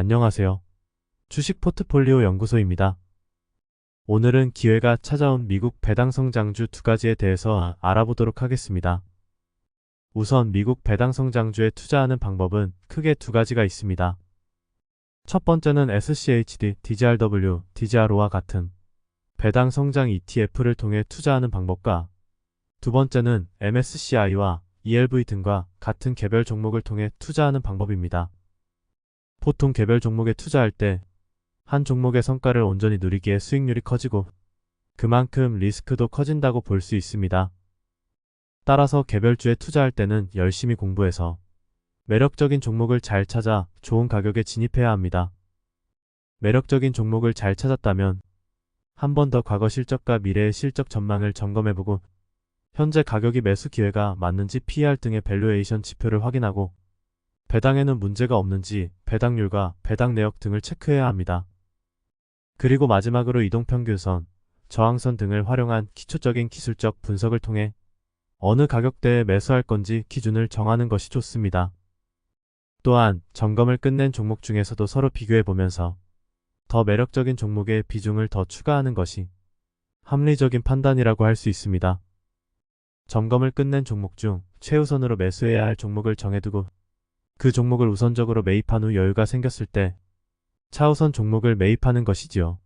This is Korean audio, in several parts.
안녕하세요. 주식 포트폴리오 연구소입니다. 오늘은 기회가 찾아온 미국 배당 성장주 두 가지에 대해서 알아보도록 하겠습니다. 우선 미국 배당 성장주에 투자하는 방법은 크게 두 가지가 있습니다. 첫 번째는 SCHD, DGRW, DGRO와 같은 배당 성장 ETF를 통해 투자하는 방법과 두 번째는 MSCI와 ELV 등과 같은 개별 종목을 통해 투자하는 방법입니다. 보통 개별 종목에 투자할 때 한 종목의 성과를 온전히 누리기에 수익률이 커지고 그만큼 리스크도 커진다고 볼 수 있습니다. 따라서 개별주에 투자할 때는 열심히 공부해서 매력적인 종목을 잘 찾아 좋은 가격에 진입해야 합니다. 매력적인 종목을 잘 찾았다면 한 번 더 과거 실적과 미래의 실적 전망을 점검해보고 현재 가격이 매수 기회가 맞는지 PER 등의 밸류에이션 지표를 확인하고 배당에는 문제가 없는지 배당률과 배당 내역 등을 체크해야 합니다. 그리고 마지막으로 이동평균선, 저항선 등을 활용한 기초적인 기술적 분석을 통해 어느 가격대에 매수할 건지 기준을 정하는 것이 좋습니다. 또한 점검을 끝낸 종목 중에서도 서로 비교해 보면서 더 매력적인 종목의 비중을 더 추가하는 것이 합리적인 판단이라고 할 수 있습니다. 점검을 끝낸 종목 중 최우선으로 매수해야 할 종목을 정해두고 그 종목을 우선적으로 매입한 후 여유가 생겼을 때 차우선 종목을 매입하는 것이지요.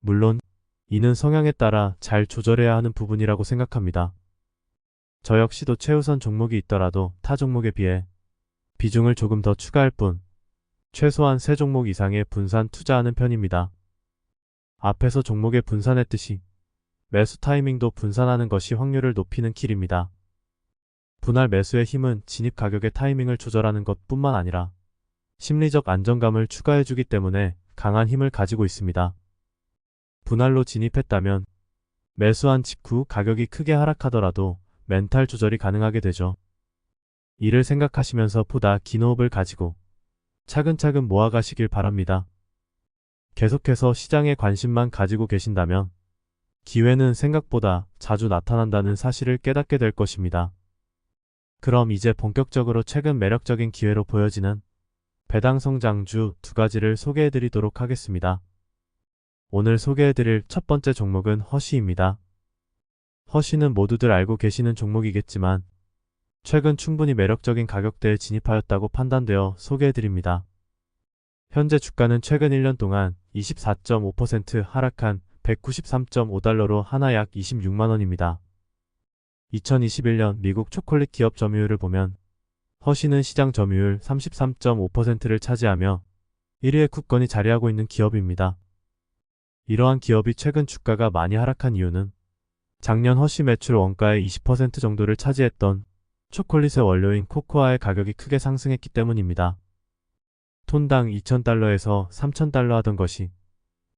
물론 이는 성향에 따라 잘 조절해야 하는 부분이라고 생각합니다. 저 역시도 최우선 종목이 있더라도 타 종목에 비해 비중을 조금 더 추가할 뿐 최소한 3종목 이상의 분산 투자하는 편입니다. 앞에서 종목의 분산했듯이 매수 타이밍도 분산하는 것이 확률을 높이는 길입니다. 분할 매수의 힘은 진입 가격의 타이밍을 조절하는 것 뿐만 아니라 심리적 안정감을 추가해주기 때문에 강한 힘을 가지고 있습니다. 분할로 진입했다면 매수한 직후 가격이 크게 하락하더라도 멘탈 조절이 가능하게 되죠. 이를 생각하시면서 보다 긴 호흡을 가지고 차근차근 모아가시길 바랍니다. 계속해서 시장에 관심만 가지고 계신다면 기회는 생각보다 자주 나타난다는 사실을 깨닫게 될 것입니다. 그럼 이제 본격적으로 최근 매력적인 기회로 보여지는 배당 성장주 두 가지를 소개해 드리도록 하겠습니다. 오늘 소개해 드릴 첫 번째 종목은 허쉬입니다. 허쉬는 모두들 알고 계시는 종목이겠지만 최근 충분히 매력적인 가격대에 진입하였다고 판단되어 소개해 드립니다. 현재 주가는 최근 1년 동안 24.5% 하락한 193.5달러로 하나 약 26만원입니다. 2021년 미국 초콜릿 기업 점유율을 보면 허쉬는 시장 점유율 33.5%를 차지하며 1위의 국건이 자리하고 있는 기업입니다. 이러한 기업이 최근 주가가 많이 하락한 이유는 작년 허쉬 매출 원가의 20% 정도를 차지했던 초콜릿의 원료인 코코아의 가격이 크게 상승했기 때문입니다. 톤당 2,000달러에서 3,000달러 하던 것이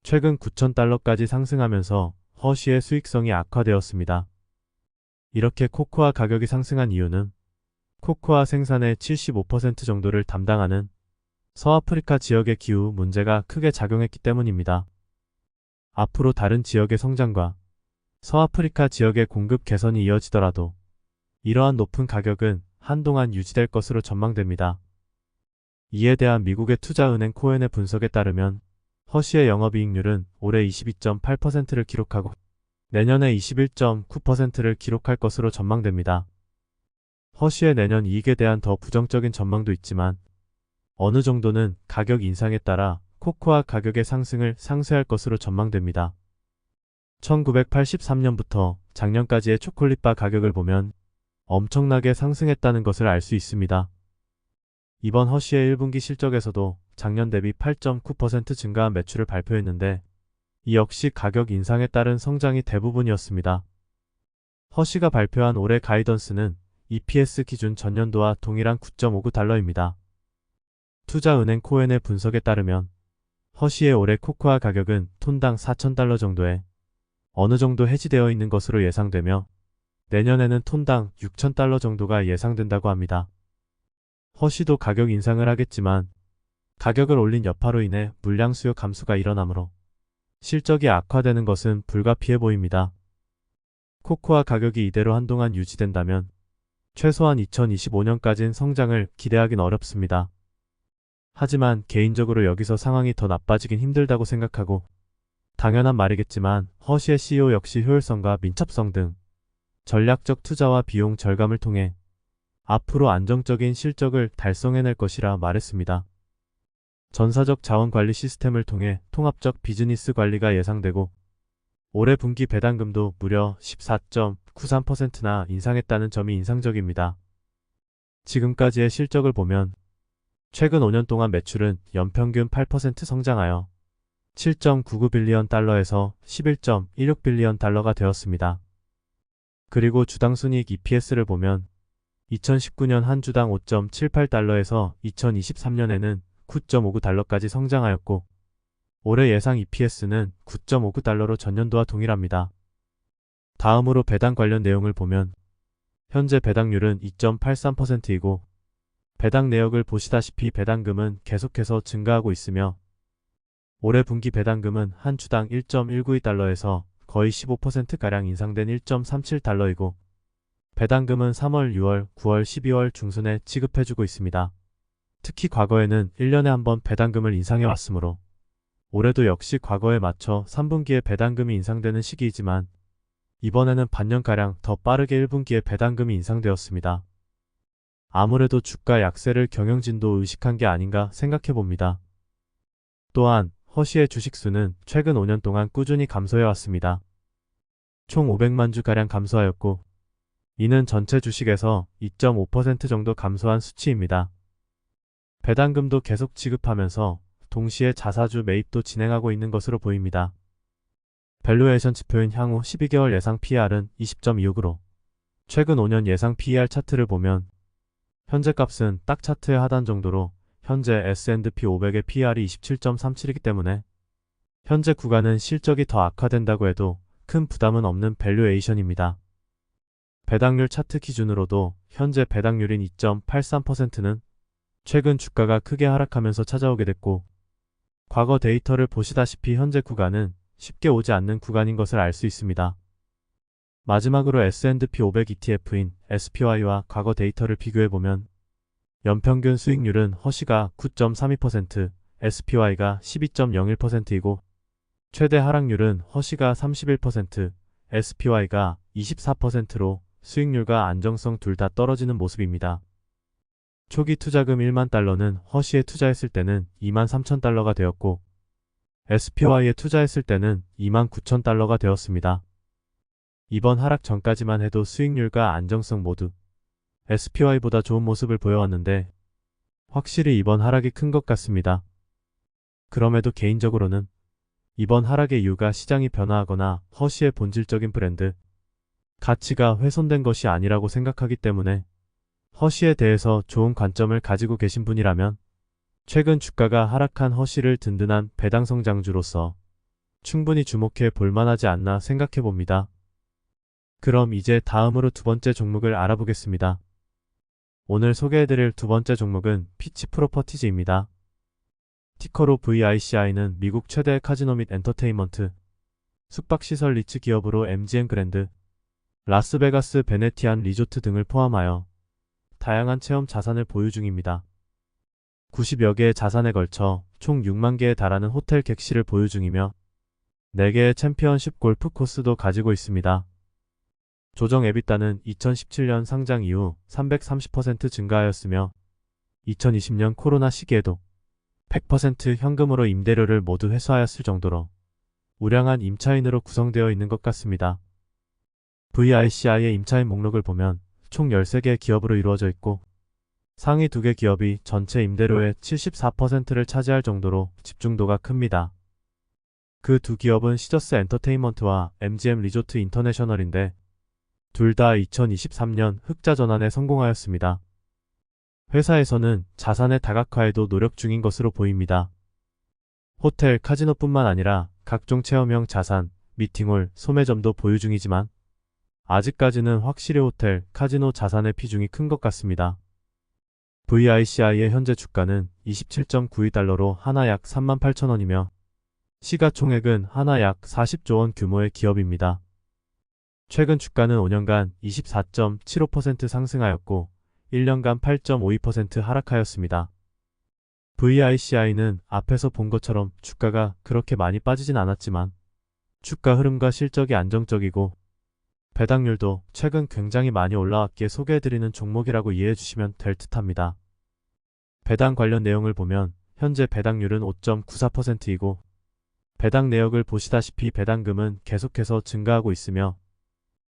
최근 9,000달러까지 상승하면서 허쉬의 수익성이 악화되었습니다. 이렇게 코코아 가격이 상승한 이유는 코코아 생산의 75% 정도를 담당하는 서아프리카 지역의 기후 문제가 크게 작용했기 때문입니다. 앞으로 다른 지역의 성장과 서아프리카 지역의 공급 개선이 이어지더라도 이러한 높은 가격은 한동안 유지될 것으로 전망됩니다. 이에 대한 미국의 투자은행 코엔의 분석에 따르면 허쉬의 영업이익률은 올해 22.8%를 기록하고 내년에 21.9%를 기록할 것으로 전망됩니다. 허쉬의 내년 이익에 대한 더 부정적인 전망도 있지만 어느 정도는 가격 인상에 따라 코코아 가격의 상승을 상쇄할 것으로 전망됩니다. 1983년부터 작년까지의 초콜릿바 가격을 보면 엄청나게 상승했다는 것을 알 수 있습니다. 이번 허쉬의 1분기 실적에서도 작년 대비 8.9% 증가한 매출을 발표했는데 이 역시 가격 인상에 따른 성장이 대부분이었습니다. 허쉬가 발표한 올해 가이던스는 EPS 기준 전년도와 동일한 9.59달러입니다. 투자은행 코엔의 분석에 따르면 허쉬의 올해 코코아 가격은 톤당 4,000달러 정도에 어느 정도 해지되어 있는 것으로 예상되며 내년에는 톤당 6,000달러 정도가 예상된다고 합니다. 허쉬도 가격 인상을 하겠지만 가격을 올린 여파로 인해 물량 수요 감소가 일어나므로 실적이 악화되는 것은 불가피해 보입니다. 코코아 가격이 이대로 한동안 유지된다면 최소한 2025년까지는 성장을 기대하긴 어렵습니다. 하지만 개인적으로 여기서 상황이 더 나빠지긴 힘들다고 생각하고 당연한 말이겠지만 허시의 CEO 역시 효율성과 민첩성 등 전략적 투자와 비용 절감을 통해 앞으로 안정적인 실적을 달성해낼 것이라 말했습니다. 전사적 자원 관리 시스템을 통해 통합적 비즈니스 관리가 예상되고 올해 분기 배당금도 무려 14.93%나 인상했다는 점이 인상적입니다. 지금까지의 실적을 보면 최근 5년 동안 매출은 연평균 8% 성장하여 7.99빌리언 달러에서 11.16빌리언 달러가 되었습니다. 그리고 주당 순이익 EPS를 보면 2019년 한 주당 5.78달러에서 2023년에는 9.59달러까지 성장하였고 올해 예상 EPS는 9.59달러로 전년도와 동일합니다. 다음으로 배당 관련 내용을 보면 현재 배당률은 2.83%이고 배당 내역을 보시다시피 배당금은 계속해서 증가하고 있으며 올해 분기 배당금은 한 주당 1.192달러에서 거의 15%가량 인상된 1.37달러이고 배당금은 3월, 6월, 9월, 12월 중순에 지급해주고 있습니다. 특히 과거에는 1년에 한 번 배당금을 인상해 왔으므로 올해도 역시 과거에 맞춰 3분기에 배당금이 인상되는 시기이지만 이번에는 반년가량 더 빠르게 1분기에 배당금이 인상되었습니다. 아무래도 주가 약세를 경영진도 의식한 게 아닌가 생각해 봅니다. 또한 허시의 주식수는 최근 5년 동안 꾸준히 감소해 왔습니다. 총 500만 주가량 감소하였고 이는 전체 주식에서 2.5% 정도 감소한 수치입니다. 배당금도 계속 지급하면서 동시에 자사주 매입도 진행하고 있는 것으로 보입니다. 밸류에이션 지표인 향후 12개월 예상 PR은 20.26으로 최근 5년 예상 PER 차트를 보면 현재 값은 딱 차트의 하단 정도로 현재 S&P 500의 PR이 27.37이기 때문에 현재 구간은 실적이 더 악화된다고 해도 큰 부담은 없는 밸류에이션입니다. 배당률 차트 기준으로도 현재 배당률인 2.83%는 최근 주가가 크게 하락하면서 찾아오게 됐고 과거 데이터를 보시다시피 현재 구간은 쉽게 오지 않는 구간인 것을 알 수 있습니다. 마지막으로 S&P 500 ETF인 SPY와 과거 데이터를 비교해보면 연평균 수익률은 허시가 9.32%, SPY가 12.01%이고 최대 하락률은 허시가 31%, SPY가 24%로 수익률과 안정성 둘 다 떨어지는 모습입니다. 초기 투자금 1만 달러는 허시에 투자했을 때는 2만 3천 달러가 되었고 SPY에 투자했을 때는 2만 9천 달러가 되었습니다. 이번 하락 전까지만 해도 수익률과 안정성 모두 SPY보다 좋은 모습을 보여왔는데 확실히 이번 하락이 큰 것 같습니다. 그럼에도 개인적으로는 이번 하락의 이유가 시장이 변화하거나 허시의 본질적인 브랜드, 가치가 훼손된 것이 아니라고 생각하기 때문에 허시에 대해서 좋은 관점을 가지고 계신 분이라면 최근 주가가 하락한 허시를 든든한 배당 성장주로서 충분히 주목해 볼만하지 않나 생각해 봅니다. 그럼 이제 다음으로 두 번째 종목을 알아보겠습니다. 오늘 소개해드릴 두 번째 종목은 피치 프로퍼티즈입니다. 티커로 VICI는 미국 최대 카지노 및 엔터테인먼트, 숙박시설 리츠 기업으로 MGM 그랜드, 라스베가스 베네티안 리조트 등을 포함하여 다양한 체험 자산을 보유 중입니다. 90여 개의 자산에 걸쳐 총 6만 개에 달하는 호텔 객실을 보유 중이며 4개의 챔피언십 골프 코스도 가지고 있습니다. 조정 에비따는 2017년 상장 이후 330% 증가하였으며 2020년 코로나 시기에도 100% 현금으로 임대료를 모두 회수하였을 정도로 우량한 임차인으로 구성되어 있는 것 같습니다. VICI의 임차인 목록을 보면 총 13개의 기업으로 이루어져 있고 상위 2개 기업이 전체 임대료의 74%를 차지할 정도로 집중도가 큽니다. 그 두 기업은 시저스 엔터테인먼트와 MGM 리조트 인터내셔널인데 둘 다 2023년 흑자 전환에 성공하였습니다. 회사에서는 자산의 다각화에도 노력 중인 것으로 보입니다. 호텔, 카지노뿐만 아니라 각종 체험형 자산, 미팅홀, 소매점도 보유 중이지만 아직까지는 확실히 호텔, 카지노 자산의 비중이 큰 것 같습니다. VICI의 현재 주가는 27.92달러로 하나 약 38,000원이며 시가총액은 하나 약 40조 원 규모의 기업입니다. 최근 주가는 5년간 24.75% 상승하였고 1년간 8.52% 하락하였습니다. VICI는 앞에서 본 것처럼 주가가 그렇게 많이 빠지진 않았지만 주가 흐름과 실적이 안정적이고 배당률도 최근 굉장히 많이 올라왔기에 소개해드리는 종목이라고 이해해 주시면 될 듯합니다. 배당 관련 내용을 보면 현재 배당률은 5.94%이고 배당 내역을 보시다시피 배당금은 계속해서 증가하고 있으며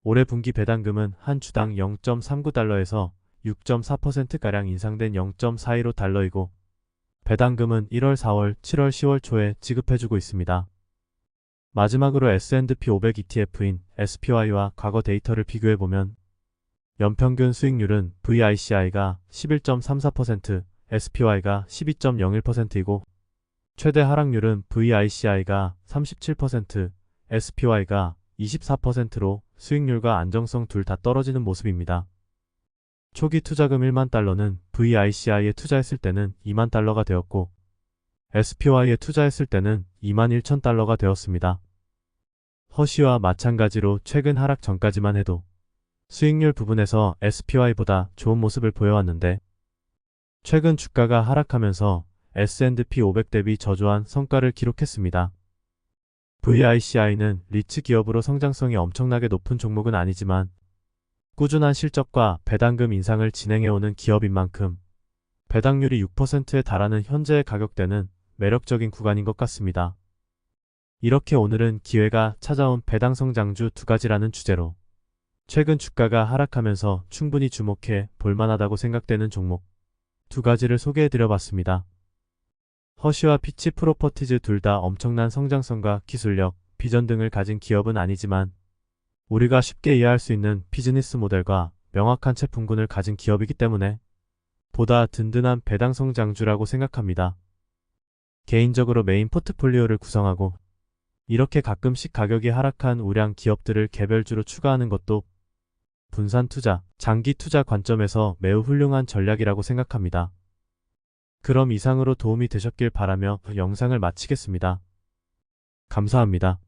올해 분기 배당금은 한 주당 0.39달러에서 6.4%가량 인상된 0.415달러이고 배당금은 1월, 4월, 7월, 10월 초에 지급해주고 있습니다. 마지막으로 S&P 500 ETF인 SPY와 과거 데이터를 비교해보면 연평균 수익률은 VICI가 11.34%, SPY가 12.01%이고 최대 하락률은 VICI가 37%, SPY가 24%로 수익률과 안정성 둘 다 떨어지는 모습입니다. 초기 투자금 1만 달러는 VICI에 투자했을 때는 2만 달러가 되었고 SPY에 투자했을 때는 2만 1천 달러가 되었습니다. 허쉬와 마찬가지로 최근 하락 전까지만 해도 수익률 부분에서 SPY보다 좋은 모습을 보여왔는데 최근 주가가 하락하면서 S&P 500 대비 저조한 성과를 기록했습니다. VICI는 리츠 기업으로 성장성이 엄청나게 높은 종목은 아니지만 꾸준한 실적과 배당금 인상을 진행해오는 기업인 만큼 배당률이 6%에 달하는 현재의 가격대는 매력적인 구간인 것 같습니다. 이렇게 오늘은 기회가 찾아온 배당 성 장주 두 가지라는 주제로 최근 주가가 하락하면서 충분히 주목해 볼만하다고 생각되는 종목 두 가지를 소개해 드려 봤습니다. 허쉬와 피치 프로퍼티즈 둘 다 엄청난 성장성과 기술력, 비전 등을 가진 기업은 아니지만 우리가 쉽게 이해할 수 있는 비즈니스 모델과 명확한 채품군을 가진 기업이기 때문에 보다 든든한 배당 성 장주라고 생각합니다. 개인적으로 메인 포트폴리오를 구성하고 이렇게 가끔씩 가격이 하락한 우량 기업들을 개별주로 추가하는 것도 분산 투자, 장기 투자 관점에서 매우 훌륭한 전략이라고 생각합니다. 그럼 이상으로 도움이 되셨길 바라며 영상을 마치겠습니다. 감사합니다.